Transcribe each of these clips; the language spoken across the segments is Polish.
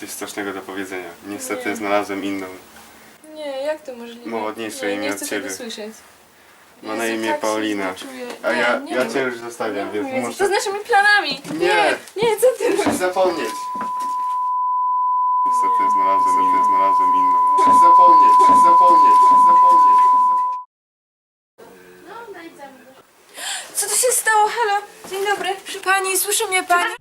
coś strasznego do powiedzenia. Niestety znalazłem inną. Nie, jak to możliwe? Młodniejsze nie, imię nie od chcę ciebie. tego słyszeć. Ma na Jezu, imię tak się Paulina. źle czuję. A Nie, ja, nie ja cię już zostawiam, więc Jezu, muszę... To z naszymi planami! Nie. Nie, co ty Musisz zapomnieć. Niestety znalazłem, niestety znalazłem inną. Musisz zapomnieć, musisz zapomnieć, musisz zapomnieć. Co tu się stało? Halo? Dzień dobry. Przy pani, słyszy mnie pani?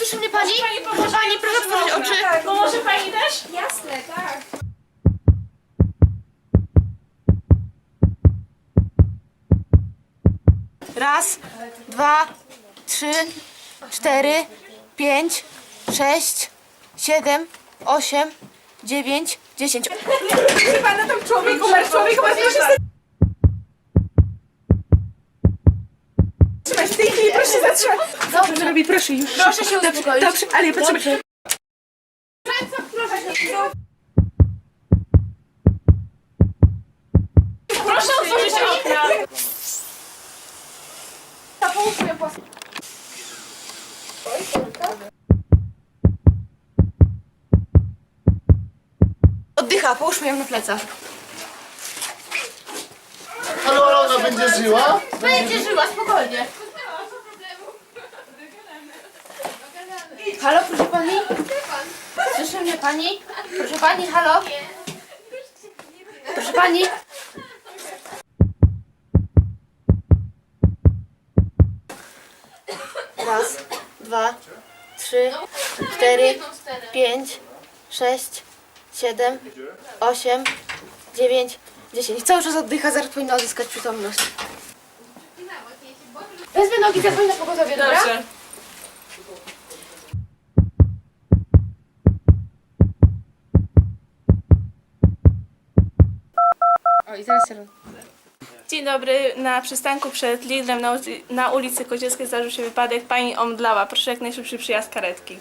Słyszy mnie pani? Proszę pani, proszę otworzyć oczy. Pomoże pani też? Jasne, tak. Raz, dwa, trzy, cztery, pięć, sześć, siedem, osiem, dziewięć, dziesięć. Pana tam człowiek umarł, człowiek umarł, proszę się zatrzymać. Dobrze. robi, proszę już. Proszę się uspokoić. Dobrze, ale ja potrzebuję... Proszę otworzyć okna. Oddycha, połóżmy ją na plecach. Ale ona będzie żyła? Będzie żyła, spokojnie. Halo, proszę pani? Słyszy mnie pani? Proszę pani, halo? Proszę pani? Raz, dwa, trzy, cztery, pięć, sześć, siedem, osiem, dziewięć, dziesięć. Cały czas oddycha, zaraz powinna odzyskać przytomność. Wezmę nogi, zadzwoń na pogotowie, dobra? Dobrze. O, i. Dzień dobry. Na przystanku przed Lidlem na, ulicy- na ulicy Kozielskiej zdarzył się wypadek. Pani omdlała. Proszę jak najszybszy przyjazd karetki.